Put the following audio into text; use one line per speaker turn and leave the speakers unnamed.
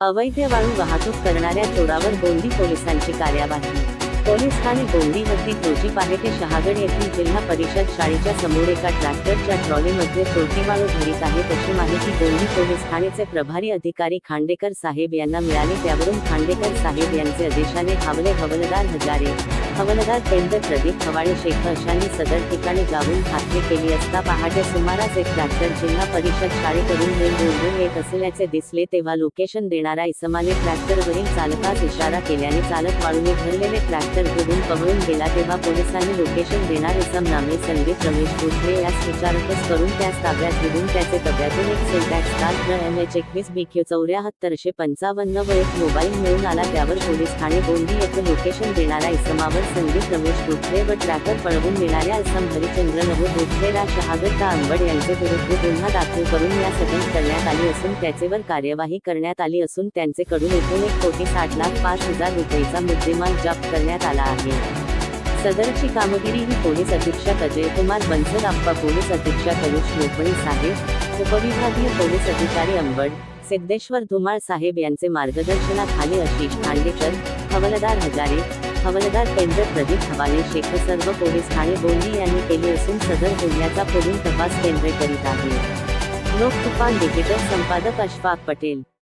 अवैध वाळू वाहतूक करणाऱ्या चोरावर गोंदी पोलिसांची कार्यवाही. पोलीस ठाणे गोंदी हद्दीत रोजी पहाटे शहागड येथील जिल्हा परिषद शाळेच्या समोर एका ट्रॅक्टरच्या ट्रॉलीमध्ये चोरटी वाळू आहे. तशी माहिती गोंदी पोलीस ठाणेचे प्रभारी अधिकारी खांडेकर साहेब यांना मिळाली. त्यावरून खांडेकर साहेब यांचे आदेशाने हावले हवलदार हजारे हवलदार केंद्र प्रदीप हवाळे शेख अशांनी सदर ठिकाणी जाऊन खात्री केली असता पहाटे सुमारास एक ट्रॅक्टर जिल्हा परिषद शाळेकडून वेळ येत असल्याचे दिसले. तेव्हा लोकेशन देणारा इसमाने ट्रॅक्टरवरील चालकास इशारा केल्याने चालक वाळूने भरलेले ट्रॅक्टर घेऊन पवळून गेला तेव्हा पोलिसांनी लोकेशन देणार समनामे संदीप रमेश भोसले यास विचारपूस करून त्यास ताब्यात घेऊन त्याचे ताब्यातून एक सिंटॅक्स कार एम एच एकवीस बी क्यू चौऱ्याहत्तरशे पंचावन्न व एक मोबाईल मिळून आला. त्यावर पोलीस ठाणे गोंदी येथे लोकेशन देणारा इसमावर संदीप रमेश भोसले व ट्रॅकर पळवून नेणाऱ्या असम हरिचंद्र नवो भोसलेला शहागत अंबड यांचे विरुद्ध गुन्हा दाखल करून या सदन करण्यात आली असून त्याचेवर कार्यवाही करण्यात आली असून त्यांचे कडून एकूण एक कोटी साठ लाख पाच हजार रुपयेचा मुद्देमाल जप्त करण्यात आला आहे. सदरची कामगिरी ही पोलीस अधीक्षक अजयकुमार बन्सल आप्पा पोलीस अधीक्षक अनुष लोकवणी साहेब उपविभागीय पोलीस अधिकारी अंबड सिद्धेश्वर धुमाळ साहेब यांचे मार्गदर्शनाखाली आशिष खांडेकर हवलदार हजारे हवलदार केंद्र प्रदीप हवाले शेख सर्व पोलीस ठाणे बोलणी यांनी केले असून सदर गुन्ह्याचा पुढील तपास केंद्रे करीत आहे. लोक तुफान डिजिटल संपादक अशफाक पटेल.